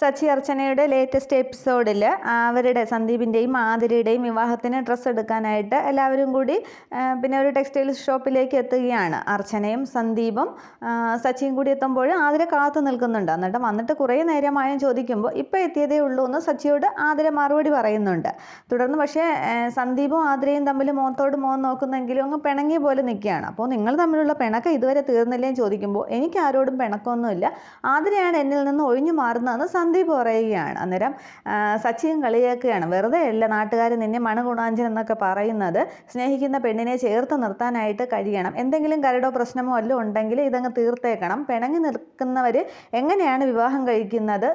Sachi അർച്ചനയുടെ latest എപ്പിസോഡിൽ അവരുടെ സന്ദീപിന്റെയും മാധുരിയുടെയും വിവാഹത്തിന് ഡ്രസ്സ് എടുക്കാനായിട്ട് എല്ലാവരും കൂടി പിന്നെ ഒരു ടെക്സ്റ്റൈൽ ഷോപ്പിലേക്ക് എത്തുകയാണ്. അർച്ചനയും സന്ദീപും സച്ചിയും കൂടി എത്തുമ്പോൾ ആതിര കാത്തു നിൽക്കുന്നുണ്ട്. എന്നിട്ട് വന്നിട്ട് കുറേ നേരമായും ചോദിക്കുമ്പോൾ ഇപ്പോൾ എത്തിയതേ ഉള്ളൂ എന്ന് സച്ചിയോട് ആതിര മറുപടി പറയുന്നുണ്ട്. തുടർന്ന് പക്ഷേ സന്ദീപും ആതിരയും തമ്മിൽ മുഖത്തോട് മുഖം നോക്കുന്നെങ്കിലും അങ്ങ് പിണങ്ങിയ പോലെ നിൽക്കുകയാണ്. അപ്പോൾ നിങ്ങൾ തമ്മിലുള്ള പിണക്കം ഇതുവരെ തീർന്നില്ലേ ചോദിക്കുമ്പോൾ എനിക്ക് ആരോടും പിണക്കമൊന്നുമില്ല. ആതിരയാണ് എന്നിൽ നിന്ന് ഒഴിഞ്ഞു മാറുന്നതെന്ന് സന്ദീപ് പറയുകയാണ് അന്നേരം ആ, സച്ചിയും കളിയാക്കുകയാണ്. വെറുതെ അല്ല നാട്ടുകാർ നിന്നെ മണഗുണാഞ്ചൻ എന്നൊക്കെ പറയുന്നത് സ്നേഹിക്കുന്ന പെണ്ണിനെ ചേർത്ത് നിർത്താനായിട്ട് കഴിയണം. എന്തെങ്കിലും കരടോ പ്രശ്നമോ അല്ല ഉണ്ടെങ്കിൽ ഇതങ്ങ് തീർത്തേക്കണം. പിണങ്ങി നിൽക്കുന്നവർ എങ്ങനെയാണ് വിവാഹം കഴിക്കുന്നത്?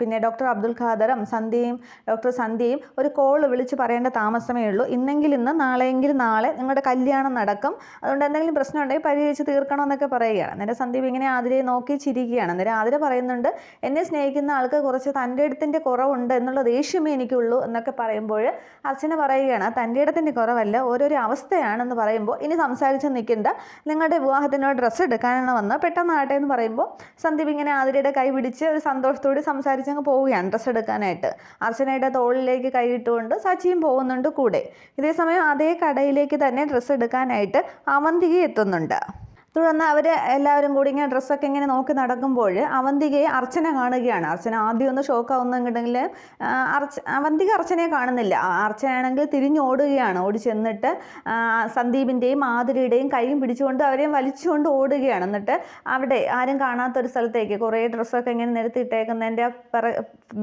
പിന്നെ ഡോക്ടർ അബ്ദുൽ ഖാദറും സന്ധ്യയും ഡോക്ടർ സന്ധ്യയും ഒരു കോൾ വിളിച്ച് പറയേണ്ട താമസമേ ഉള്ളൂ. ഇന്നെങ്കിൽ ഇന്ന് നാളെയെങ്കിൽ നാളെ നിങ്ങളുടെ കല്യാണം നടക്കും. അതുകൊണ്ട് എന്തെങ്കിലും പ്രശ്നം ഉണ്ടെങ്കിൽ പരിഹരിച്ച് തീർക്കണമെന്നൊക്കെ പറയുകയാണ്. അന്നേരം സന്ദീപ് ഇങ്ങനെ ആതിരയെ നോക്കി ചിരിക്കുകയാണ്. അന്നേരം ആതിര പറയുന്നുണ്ട് എന്നെ സ്നേഹിക്കുന്ന ആൾക്ക് കുറച്ച് തന്റെ ഇടത്തിന്റെ കുറവുണ്ട് എന്നുള്ള ദേഷ്യമേ എനിക്കുള്ളൂ എന്നൊക്കെ പറയുമ്പോൾ അർച്ചന പറയുകയാണ് തന്റെ ഇടത്തിന്റെ കുറവല്ല ഓരോരോ അവസ്ഥയാണെന്ന് പറയുമ്പോൾ ഇനി സംസാരിച്ച് നിൽക്കേണ്ട. നിങ്ങളുടെ വിവാഹത്തിനോട് ഡ്രസ്സ് എടുക്കാനാണ് വന്നത്. പെട്ടെന്ന് ആട്ടെ എന്ന് പറയുമ്പോൾ സന്ദീപ് ഇങ്ങനെ ആതിരയുടെ കൈ പിടിച്ച് ഒരു സന്തോഷത്തോടെ സംസാരിച്ചങ്ങ് പോവുകയാണ് ഡ്രസ്സ് എടുക്കാനായിട്ട്. അർച്ചനയുടെ തോളിലേക്ക് കൈയിട്ടുകൊണ്ട് സച്ചിയും പോകുന്നുണ്ട് കൂടെ. ഇതേസമയം അതേ കടയിലേക്ക് തന്നെ ഡ്രസ്സ് എടുക്കാനായിട്ട് അവന്തിക എത്തുന്നുണ്ട്. തുടർന്ന് അവർ എല്ലാവരും കൂടി ഇങ്ങനെ ഡ്രസ്സൊക്കെ ഇങ്ങനെ നോക്കി നടക്കുമ്പോൾ അവന്തികയെ അർച്ചന കാണുകയാണ്. അർച്ചന ആദ്യം ഒന്ന് ഷോക്കാവുന്നെങ്കിൽ അർച്ച അവന്തിക അർച്ചനയെ കാണുന്നില്ല. അർച്ചനയാണെങ്കിൽ തിരിഞ്ഞോടുകയാണ് ഓടി ചെന്നിട്ട് സന്ദീപിന്റെയും ആതിരയുടെയും കൈയും പിടിച്ചുകൊണ്ട് അവരെയും വലിച്ചുകൊണ്ട് ഓടുകയാണ്. എന്നിട്ട് അവിടെ ആരും കാണാത്തൊരു സ്ഥലത്തേക്ക് കുറേ ഡ്രസ്സൊക്കെ ഇങ്ങനെ നിരത്തിയിട്ടേക്കുന്നതിന്റെ പിറ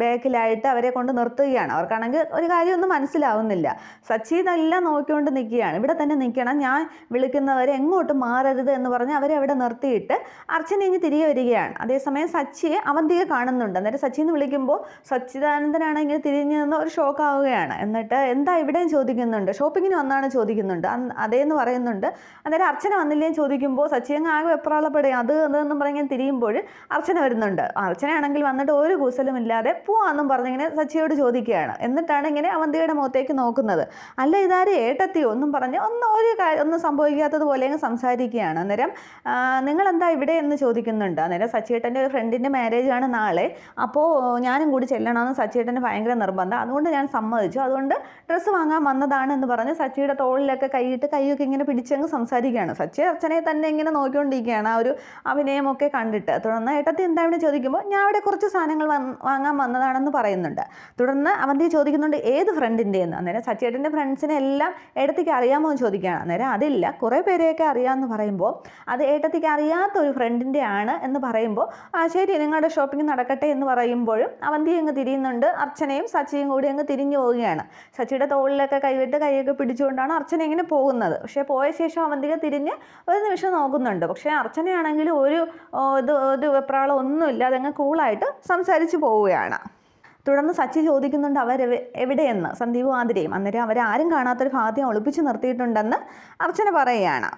ബാക്കിലായിട്ട് അവരെ കൊണ്ട് നിർത്തുകയാണ്. അവർക്കാണെങ്കിൽ ഒരു കാര്യമൊന്നും മനസ്സിലാവുന്നില്ല. സച്ചി ഇതെല്ലാം നോക്കിക്കൊണ്ട് നിൽക്കുകയാണ്. ഇവിടെ തന്നെ നിൽക്കണം. ഞാൻ വിളിക്കുന്നവരെ എങ്ങോട്ടും മാറരുത് എന്ന് പറഞ്ഞ് അവരെ അവിടെ നിർത്തിയിട്ട് അർച്ചന ഇനി തിരികെ വരികയാണ്. അതേസമയം സച്ചിയെ അവന്തിക കാണുന്നുണ്ട്. അന്നേരം സച്ചി എന്ന് വിളിക്കുമ്പോൾ സച്ചിദാനന്ദനാണ് ഇങ്ങനെ തിരിഞ്ഞു നിന്ന് ഒരു ഷോക്ക് ആവുകയാണ്. എന്നിട്ട് എന്താ ഇവിടെയും ചോദിക്കുന്നുണ്ട്? ഷോപ്പിങ്ങിന് വന്നാണ് ചോദിക്കുന്നുണ്ട്. അതേന്ന് പറയുന്നുണ്ട്. അന്നേരം അർച്ചന വന്നില്ലേ ചോദിക്കുമ്പോൾ സച്ചി അങ്ങ് ആകെ എപ്രാളപ്പെടുക അത് അതെന്നും പറഞ്ഞ് തിരിയുമ്പോൾ അർച്ചന വരുന്നുണ്ട്. അർച്ചനയാണെങ്കിൽ വന്നിട്ട് ഒരു കൂസലും ഇല്ലാതെ പോവാന്നും പറഞ്ഞിങ്ങനെ സച്ചിയോട് ചോദിക്കുകയാണ്. എന്നിട്ടാണ് ഇങ്ങനെ അവന്തിയുടെ മുഖത്തേക്ക് നോക്കുന്നത്. അല്ല ഇതാരെ? ഏട്ടത്തിയോ? ഒന്നും പറഞ്ഞ് ഒന്നും ഒരു കാര്യം ഒന്നും സംഭവിക്കാത്തതുപോലെ അങ്ങ് സംസാരിക്കുകയാണ്. അന്നേരം ആ, നിങ്ങളെന്താ ഇവിടെ എന്ന് ചോദിക്കുന്നുണ്ട്. അന്നേരം സച്ചിയേട്ടന്റെ ഒരു ഫ്രണ്ടിന്റെ ആണ് നാളെ. അപ്പോൾ ഞാനും കൂടി ചെല്ലണമെന്ന് സച്ചിയേട്ടന് ഭയങ്കര നിർബന്ധം. അതുകൊണ്ട് ഞാൻ സമ്മതിച്ചു. അതുകൊണ്ട് ഡ്രസ്സ് വാങ്ങാൻ വന്നതാണ് എന്ന് പറഞ്ഞ് സച്ചിയുടെ തോളിലൊക്കെ കൈയിട്ട് കൈയൊക്കെ ഇങ്ങനെ പിടിച്ചങ്ങ് സംസാരിക്കുകയാണ്. സച്ചി അർച്ചനയെ തന്നെ ഇങ്ങനെ നോക്കിക്കൊണ്ടിരിക്കുകയാണ് ആ ഒരു അഭിനയമൊക്കെ കണ്ടിട്ട്. തുടർന്ന് ഏട്ടത്തി എന്താ ഇവിടെ ചോദിക്കുമ്പോൾ ഞാൻ അവിടെ കുറച്ച് സാധനങ്ങൾ വാങ്ങാൻ വന്നതാണെന്ന് പറയുന്നുണ്ട്. തുടർന്ന് അവന്തി ചോദിക്കുന്നുണ്ട് ഏത് ഫ്രണ്ടിന്റെ എന്ന്? അന്നേരം സച്ചിയേട്ടന്റെ ഫ്രണ്ട്സിനെ എല്ലാം ഏട്ടത്തിക്ക് അറിയാമോ എന്ന് ചോദിക്കുകയാണ്. അന്നേരം അതില്ല. കുറേ പേരെയൊക്കെ അറിയാമെന്ന് പറയുമ്പോൾ അത് ഏട്ടത്തിക്ക് അറിയാത്ത ഒരു ഫ്രണ്ടിന്റെ ആണ് എന്ന് പറയുമ്പോൾ ആ ശരി നിങ്ങളുടെ ഷോപ്പിംഗ് നടക്കട്ടെ എന്ന് പറയുമ്പോഴും അവന്തി അങ്ങ് തിരിയുന്നുണ്ട്. അർച്ചനയും സച്ചിയും കൂടി അങ്ങ് തിരിഞ്ഞു പോവുകയാണ്. സച്ചിയുടെ തോളിലൊക്കെ കൈവിട്ട് കൈയൊക്കെ പിടിച്ചുകൊണ്ടാണ് അർച്ചന ഇങ്ങനെ പോകുന്നത്. പക്ഷേ പോയ ശേഷം അവന്തിക തിരിഞ്ഞ് ഒരു നിമിഷം നോക്കുന്നുണ്ട്. പക്ഷേ അർച്ചനയാണെങ്കിൽ ഒരു ഇത് ഇത് വെപ്രാളം ഒന്നുമില്ല. അതങ്ങ് കൂളായിട്ട് സംസാരിച്ച് പോവുകയാണ്. തുടർന്ന് സച്ചി ചോദിക്കുന്നുണ്ട് അവർ എവിടെയെന്ന്? സന്ദീപും ആതിരയും. അന്നേരം അവരാരും കാണാത്തൊരു ഭാഗത്തെ ഒളിപ്പിച്ച് നിർത്തിയിട്ടുണ്ടെന്ന് അർച്ചന പറയുകയാണ്.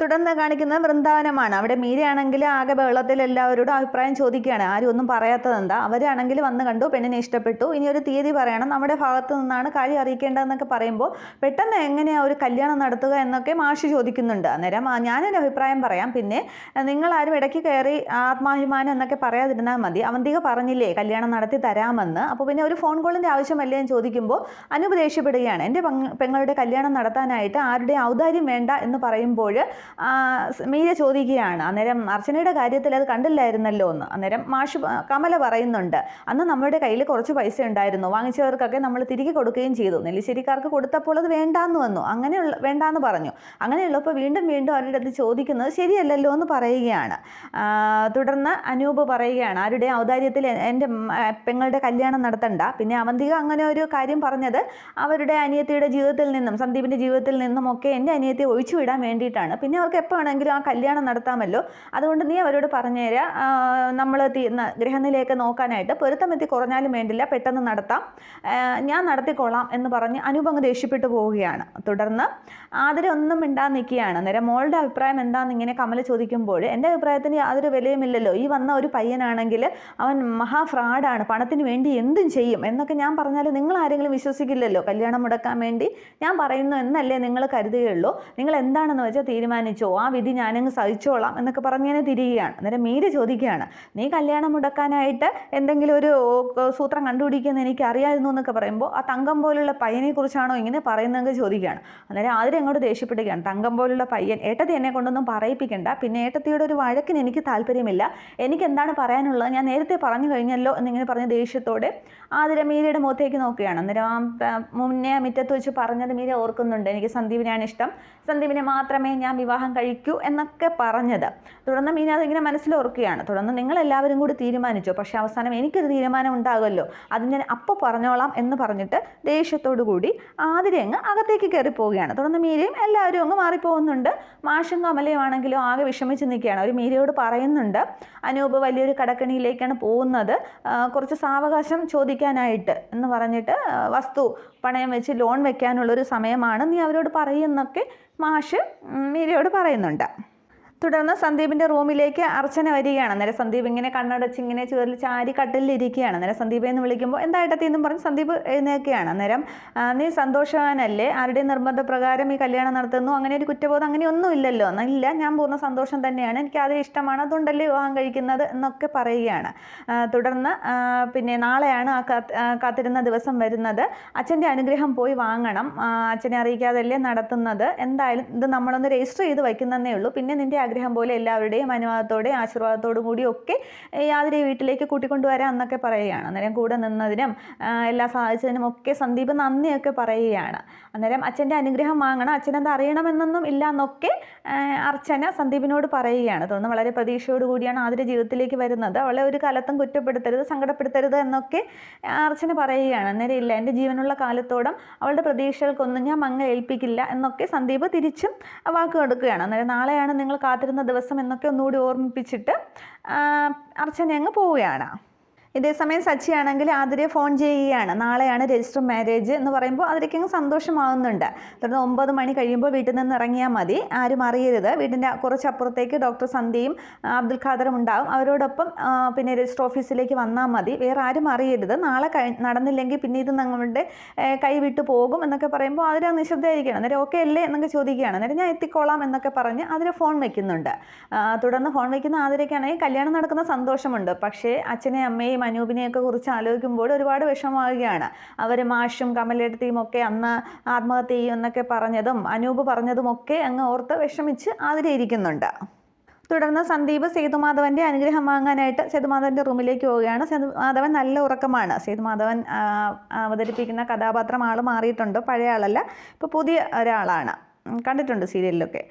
തുടർന്ന് കാണിക്കുന്നത് വൃന്ദാവനമാണ്. അവിടെ മീരയാണെങ്കിൽ ആകെ ബഹളത്തിൽ എല്ലാവരോടും അഭിപ്രായം ചോദിക്കുകയാണ്. ആരും ഒന്നും പറയാത്തത് എന്താ? അവരാണെങ്കിൽ വന്ന് കണ്ടു പെണ്ണിനെ ഇഷ്ടപ്പെട്ടു. ഇനി ഒരു തീയതി പറയണം. നമ്മുടെ ഭാഗത്ത് നിന്നാണ് കാര്യം അറിയിക്കേണ്ടതെന്നൊക്കെ പറയുമ്പോൾ പെട്ടെന്ന് എങ്ങനെയാണ് ഒരു കല്യാണം നടത്തുക എന്നൊക്കെ മാഷി ചോദിക്കുന്നുണ്ട്. അന്നേരം ഞാനൊരു അഭിപ്രായം പറയാം. പിന്നെ നിങ്ങളാരും ഇടയ്ക്ക് കയറി ആത്മാഭിമാനം എന്നൊക്കെ പറയാതിരുന്നാൽ മതി. അവന്തിക പറഞ്ഞില്ലേ കല്യാണം നടത്തി തരാമെന്ന്. അപ്പോൾ പിന്നെ ഒരു ഫോൺ കോളിന്റെ ആവശ്യമല്ലേ എന്ന് ചോദിക്കുമ്പോൾ അനുപദേശപ്പെടുകയാണ്. എന്റെ പെങ്ങളുടെ കല്യാണം നടത്താനായിട്ട് ആരുടെ ഔദാര്യം വേണ്ട എന്ന് പറയുമ്പോൾ മീര ചോദിക്കുകയാണ്. അന്നേരം അർച്ചനയുടെ കാര്യത്തിൽ അത് കണ്ടില്ലായിരുന്നല്ലോ എന്ന്. അന്നേരം മാഷ് കമല പറയുന്നുണ്ട്. അന്ന് നമ്മുടെ കയ്യിൽ കുറച്ച് പൈസ ഉണ്ടായിരുന്നു. വാങ്ങിച്ചവർക്കൊക്കെ നമ്മൾ തിരികെ കൊടുക്കുകയും ചെയ്തു. നെല്ലിശ്ശേരിക്കാർക്ക് കൊടുത്തപ്പോൾ അത് വേണ്ടാന്ന് വന്നു. അങ്ങനെയുള്ള വേണ്ടാന്ന് പറഞ്ഞു. അങ്ങനെയുള്ളപ്പോൾ വീണ്ടും വീണ്ടും അവരുടെ അത് ചോദിക്കുന്നത് ശരിയല്ലല്ലോ എന്ന് പറയുകയാണ്. തുടർന്ന് അനൂപ് പറയുകയാണ് ആരുടെ ഔദാര്യത്തിൽ എന്റെ പെങ്ങളുടെ കല്യാണം നടത്തണ്ട. പിന്നെ അവന്തിക അങ്ങനെ ഒരു കാര്യം പറഞ്ഞത് അവരുടെ അനിയത്തിയുടെ ജീവിതത്തിൽ നിന്നും സന്ദീപിന്റെ ജീവിതത്തിൽ നിന്നും ഒക്കെ എന്റെ അനിയത്തിയെ ഒഴിച്ചു വിടാൻ വേണ്ടിയിട്ടാണ്. പിന്നെ അവർക്ക് എപ്പോൾ വേണമെങ്കിലും ആ കല്യാണം നടത്താമല്ലോ. അതുകൊണ്ട് നീ അവരോട് പറഞ്ഞു പറഞ്ഞുതരാം നമ്മൾ ഗൃഹനിലയൊക്കെ നോക്കാനായിട്ട് പൊരുത്തമെത്തി കുറഞ്ഞാലും വേണ്ടില്ല പെട്ടെന്ന് നടത്താം. ഞാൻ നടത്തിക്കൊള്ളാം എന്ന് പറഞ്ഞ് അനുപങ്ങ് ദേഷ്യപ്പെട്ടു പോവുകയാണ്. തുടർന്ന് ആതിരെ ഒന്നും മിണ്ടാൻ നിൽക്കുകയാണ്. അന്നേരം മോളുടെ അഭിപ്രായം എന്താണെന്ന് ഇങ്ങനെ കമൽ ചോദിക്കുമ്പോൾ എന്റെ അഭിപ്രായത്തിന് യാതൊരു വിലയുമില്ലല്ലോ. ഈ വന്ന ഒരു പയ്യനാണെങ്കിൽ അവൻ മഹാ ഫ്രാഡാണ്. പണത്തിന് വേണ്ടി എന്തും ചെയ്യും എന്നൊക്കെ ഞാൻ പറഞ്ഞാൽ നിങ്ങൾ ആരെങ്കിലും വിശ്വസിക്കില്ലല്ലോ. കല്യാണം മുടക്കാൻ വേണ്ടി ഞാൻ പറയുന്നു എന്നല്ലേ നിങ്ങൾ കരുതുകയുള്ളൂ. നിങ്ങൾ എന്താണെന്ന് വെച്ചാൽ തീരുമാനിക്കുക. തീരുമാനിച്ചോ? ആ വിധി ഞാനങ്ങ് സഹിച്ചോളാം എന്നൊക്കെ പറഞ്ഞിങ്ങനെ തിരിയുകയാണ്. അന്നേരം മീര ചോദിക്കുകയാണ് നീ കല്യാണം മുടക്കാനായിട്ട് എന്തെങ്കിലും ഒരു സൂത്രം കണ്ടുപിടിക്കുമെന്ന് എനിക്ക് അറിയായിരുന്നു എന്നൊക്കെ പറയുമ്പോൾ ആ തങ്കം പോലുള്ള പയ്യനെ കുറിച്ചാണോ ഇങ്ങനെ പറയുന്നതെങ്കിൽ ചോദിക്കുകയാണ്. അന്നേരം ആദ്യം അങ്ങോട്ട് ദേഷ്യപ്പെടുകയാണ് തങ്കം പോലുള്ള പയ്യൻ ഏട്ടത്തി എന്നെ കൊണ്ടൊന്നും പറയിപ്പിക്കണ്ട. പിന്നെ ഏട്ടത്തിയുടെ ഒരു വഴക്കിന് എനിക്ക് താല്പര്യമില്ല. എനിക്ക് എന്താണ് പറയാനുള്ളത്? ഞാൻ നേരത്തെ പറഞ്ഞു കഴിഞ്ഞല്ലോ എന്നിങ്ങനെ പറഞ്ഞ ദേഷ്യത്തോടെ ആതിര മീരയുടെ മുഖത്തേക്ക് നോക്കുകയാണ്. അന്നേരം ആ, മുന്നേ മുറ്റത്ത് വെച്ച് പറഞ്ഞത് മീര ഓർക്കുന്നുണ്ട്. എനിക്ക് സന്ദീപിനെയാണ് ഇഷ്ടം. സന്ദീപിനെ മാത്രമേ ഞാൻ വിവാഹം കഴിക്കൂ എന്നൊക്കെ പറഞ്ഞത്. തുടർന്ന് മീന അതിങ്ങനെ മനസ്സിൽ ഓർക്കുകയാണ്. തുടർന്ന് നിങ്ങൾ എല്ലാവരും കൂടി തീരുമാനിച്ചു. പക്ഷേ അവസാനം എനിക്കൊരു തീരുമാനം ഉണ്ടാകുമല്ലോ അത് ഞാൻ അപ്പോൾ പറഞ്ഞോളാം എന്ന് പറഞ്ഞിട്ട് ദേഷ്യത്തോടു കൂടി ആതിരെ അങ്ങ് അകത്തേക്ക് കയറി പോവുകയാണ്. തുടർന്ന് മീരയും എല്ലാവരും അങ്ങ് മാറിപ്പോകുന്നുണ്ട്. മാഷും കമലയും ആണെങ്കിലും ആകെ വിഷമിച്ച് നിൽക്കുകയാണ്. അവർ മീരയോട് പറയുന്നുണ്ട് അനൂപ് വലിയൊരു കടക്കണിയിലേക്കാണ് പോകുന്നത്. കുറച്ച് സാവകാശം ചോദിക്കാനായിട്ട് എന്ന് പറഞ്ഞിട്ട് വസ്തു പണയം വെച്ച് ലോൺ വെക്കാനുള്ളൊരു സമയമാണ്. നീ അവരോട് പറയുന്നൊക്കെ മാഷ് മീരയോട് പറയുന്നുണ്ട്. തുടർന്ന് സന്ദീപിന്റെ റൂമിലേക്ക് അർച്ചന വരികയാണ്. അന്നേരം സന്ദീപ് ഇങ്ങനെ കണ്ണടച്ച് ഇങ്ങനെ ചുവരിൽ ചാരി കട്ടിലിരിക്കുകയാണ് അന്നേരം സന്ദീപ് എന്ന് വിളിക്കുമ്പോൾ എന്തായിട്ടത്തി എന്നും പറഞ്ഞ് സന്ദീപ് എഴുന്നേക്കുകയാണ് അന്നേരം നീ സന്തോഷവാനല്ലേ? ആരുടെയും നിർബന്ധപ്രകാരം ഈ കല്യാണം നടത്തുന്നു? അങ്ങനെ ഒരു കുറ്റബോധം അങ്ങനെയൊന്നും ഇല്ലല്ലോ. ഇല്ല ഞാൻ പൂർണ സന്തോഷം തന്നെയാണ്. എനിക്ക് അത് ഇഷ്ടമാണ്. അതുകൊണ്ടല്ലേ വിവാഹം കഴിക്കുന്നത്? എന്നൊക്കെ പറയുകയാണ്. തുടർന്ന് പിന്നെ നാളെയാണ് ആ കാത്തിരുന്ന ദിവസം വരുന്നത്. അച്ഛന്റെ അനുഗ്രഹം പോയി വാങ്ങണം. അച്ഛനെ അറിയിക്കാതല്ലേ നടത്തുന്നത്. എന്തായാലും ഇത് നമ്മളൊന്ന് രജിസ്റ്റർ ചെയ്ത് വയ്ക്കുന്നതേ ഉള്ളൂ. പിന്നെ നിന്റെ ആഗ്രഹം പോലെ എല്ലാവരുടെയും അനുവാദത്തോടെ ആശീർവാദത്തോടും കൂടിയൊക്കെ യാതൊരു വീട്ടിലേക്ക് കൂട്ടിക്കൊണ്ടുവരാം എന്നൊക്കെ പറയുകയാണ്. അന്നേരം കൂടെ നിന്നതിനും എല്ലാ സഹായിച്ചതിനും ഒക്കെ സന്ദീപ് നന്ദിയൊക്കെ പറയുകയാണ്. അന്നേരം അച്ഛന്റെ അനുഗ്രഹം വാങ്ങണം അച്ഛനെന്ത് അറിയണമെന്നൊന്നും ഇല്ല എന്നൊക്കെ അർച്ചന സന്ദീപിനോട് പറയുകയാണ്. തോന്നുന്നു വളരെ പ്രതീക്ഷയോടുകൂടിയാണ് ആതിര ജീവിതത്തിലേക്ക് വരുന്നത്. അവളെ ഒരു കാലത്തും കുറ്റപ്പെടുത്തരുത് സങ്കടപ്പെടുത്തരുത് എന്നൊക്കെ അർച്ചന പറയുകയാണ്. അന്നേരം ഇല്ല എന്റെ ജീവനുള്ള കാലത്തോടം അവളുടെ പ്രതീക്ഷകൾക്കൊന്നും ഞാൻ മങ്ങ ഏൽപ്പിക്കില്ല എന്നൊക്കെ സന്ദീപ് തിരിച്ചും വാക്ക് കൊടുക്കുകയാണ്. അന്നേരം നാളെയാണ് നിങ്ങൾ കാത്തിരുന്ന ദിവസം എന്നൊക്കെ ഒന്നുകൂടി ഓർമ്മിപ്പിച്ചിട്ട് അർച്ചന അങ്ങ് പോവുകയാണ്. ഇതേസമയം സച്ചിയാണെങ്കിൽ ആതിരയെ ഫോൺ ചെയ്യുകയാണ്. നാളെയാണ് രജിസ്റ്റർ മാരേജ് എന്ന് പറയുമ്പോൾ അതിലേക്കങ്ങ് സന്തോഷമാവുന്നുണ്ട്. തുടർന്ന് ഒമ്പത് മണി കഴിയുമ്പോൾ വീട്ടിൽ നിന്ന് ഇറങ്ങിയാൽ മതി. ആരും അറിയരുത്. വീടിന്റെ കുറച്ചപ്പുറത്തേക്ക് ഡോക്ടർ സന്ധ്യയും അബ്ദുൽ ഖാദറും ഉണ്ടാവും. അവരോടൊപ്പം പിന്നെ രജിസ്റ്റർ ഓഫീസിലേക്ക് വന്നാൽ മതി. വേറെ ആരും അറിയരുത്. നാളെ കഴി നടന്നില്ലെങ്കിൽ പിന്നെ ഇത് ഞങ്ങളുടെ കൈ വിട്ടു പോകും എന്നൊക്കെ പറയുമ്പോൾ അതിൽ നിശബ്ദമായിരിക്കണം അന്നേരം ഓക്കെ അല്ലേ എന്നൊക്കെ ചോദിക്കുകയാണ്. അന്നേരം ഞാൻ എത്തിക്കോളാം എന്നൊക്കെ പറഞ്ഞ് അതിൽ ഫോൺ വെക്കുന്നുണ്ട്. ആ, തുടർന്ന് ഫോൺ വയ്ക്കുന്ന ആതിരയ്ക്കാണെങ്കിൽ കല്യാണം നടക്കുന്ന സന്തോഷമുണ്ട്. പക്ഷേ അച്ഛനെയും അമ്മയെയും അനൂപിനെയൊക്കെ കുറിച്ച് ആലോചിക്കുമ്പോൾ ഒരുപാട് വിഷമാവുകയാണ് അവർ മാഷും കമലെടുത്തിയും ഒക്കെ അന്ന് ആത്മഹത്യ ചെയ്യും എന്നൊക്കെ പറഞ്ഞതും അനൂപ് പറഞ്ഞതുമൊക്കെ അങ്ങ് ഓർത്ത് വിഷമിച്ച് ആതിരയിരിക്കുന്നുണ്ട്. തുടർന്ന് സന്ദീപ് സേതുമാധവന്റെ അനുഗ്രഹം വാങ്ങാനായിട്ട് സേതുമാധവന്റെ റൂമിലേക്ക് പോവുകയാണ്. സേതുമാധവൻ നല്ല ഉറക്കമാണ്. സേതുമാധവൻ അവതരിപ്പിക്കുന്ന കഥാപാത്രം ആൾ മാറിയിട്ടുണ്ട്. പഴയ ആളല്ല. ഇപ്പോൾ പുതിയ ഒരാളാണ്. കണ്ടിട്ടുണ്ട് സീരിയലിലൊക്കെ.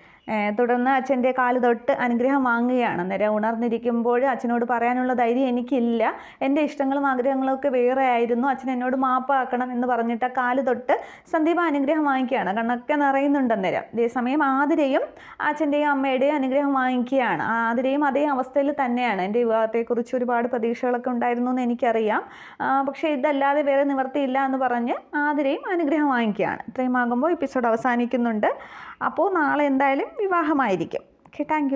തുടർന്ന് അച്ഛന്റെ കാൽ തൊട്ട് അനുഗ്രഹം വാങ്ങുകയാണ്. അന്നേരം ഉണർന്നിരിക്കുമ്പോൾ അച്ഛനോട് പറയാനുള്ള ധൈര്യം എനിക്കില്ല. എന്റെ ഇഷ്ടങ്ങളും ആഗ്രഹങ്ങളും ഒക്കെ വേറെ ആയിരുന്നു. അച്ഛൻ എന്നോട് മാപ്പാക്കണം എന്ന് പറഞ്ഞിട്ട് ആ കാൽ തൊട്ട് സന്ദീപ അനുഗ്രഹം വാങ്ങിക്കുകയാണ്. കണ്ണൊക്കെ നിറയുന്നുണ്ട് അന്നേരം. അതേസമയം ആതിരയും അച്ഛന്റെയും അമ്മയുടെയും അനുഗ്രഹം വാങ്ങിക്കുകയാണ്. ആതിരയും അതേ അവസ്ഥയിൽ തന്നെയാണ്. എന്റെ വിവാഹത്തെക്കുറിച്ച് ഒരുപാട് പ്രതീക്ഷകളൊക്കെ ഉണ്ടായിരുന്നു എന്ന് എനിക്കറിയാം. പക്ഷേ ഇതല്ലാതെ വേറെ നിവർത്തിയില്ല എന്ന് പറഞ്ഞ് ആതിരയും അനുഗ്രഹം വാങ്ങിക്കുകയാണ്. ഇത്രയും ആകുമ്പോൾ എപ്പിസോഡ് അവസാനിക്കുന്നുണ്ട്. അപ്പോൾ നാളെ എന്തായാലും വിവാഹമായിരിക്കും. Okay thank